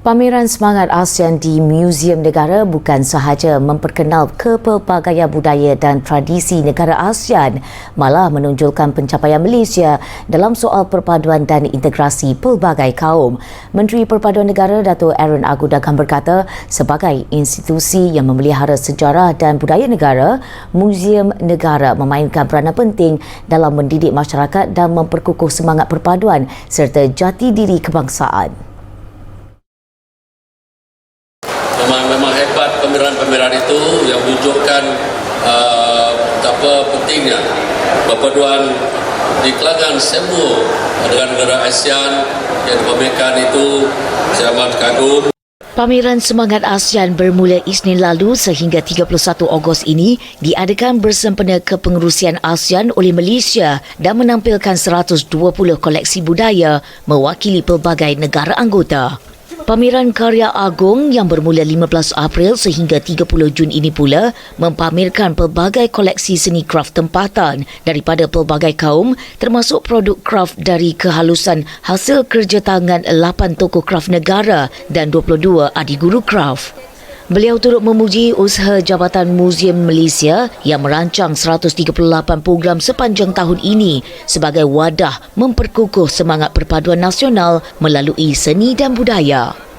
Pameran Semangat ASEAN di Museum Negara bukan sahaja memperkenal kepelbagaian budaya dan tradisi negara ASEAN, malah menunjukkan pencapaian Malaysia dalam soal perpaduan dan integrasi pelbagai kaum. Menteri Perpaduan Negara Dato' Aaron Agudagam berkata, sebagai institusi yang memelihara sejarah dan budaya negara, Museum Negara memainkan peranan penting dalam mendidik masyarakat dan memperkukuh semangat perpaduan serta jati diri kebangsaan. Memang memang hebat pameran-pameran itu yang menunjukkan uh, betapa pentingnya perpaduan di kalangan semua negara-negara ASEAN yang dipamerkan itu saya amat kagum Pameran Semangat ASEAN bermula Isnin lalu sehingga 31 Ogos ini diadakan bersempena kepengerusian ASEAN oleh Malaysia dan menampilkan 120 koleksi budaya mewakili pelbagai negara anggota. Pameran Karya Agung yang bermula 15 April sehingga 30 Jun ini pula mempamerkan pelbagai koleksi seni kraft tempatan daripada pelbagai kaum termasuk produk kraft dari kehalusan hasil kerja tangan 8 tokoh kraft negara dan 22 adik guru kraft. Beliau turut memuji usaha Jabatan Museum Malaysia yang merancang 138 program sepanjang tahun ini sebagai wadah memperkukuh semangat perpaduan nasional melalui seni dan budaya.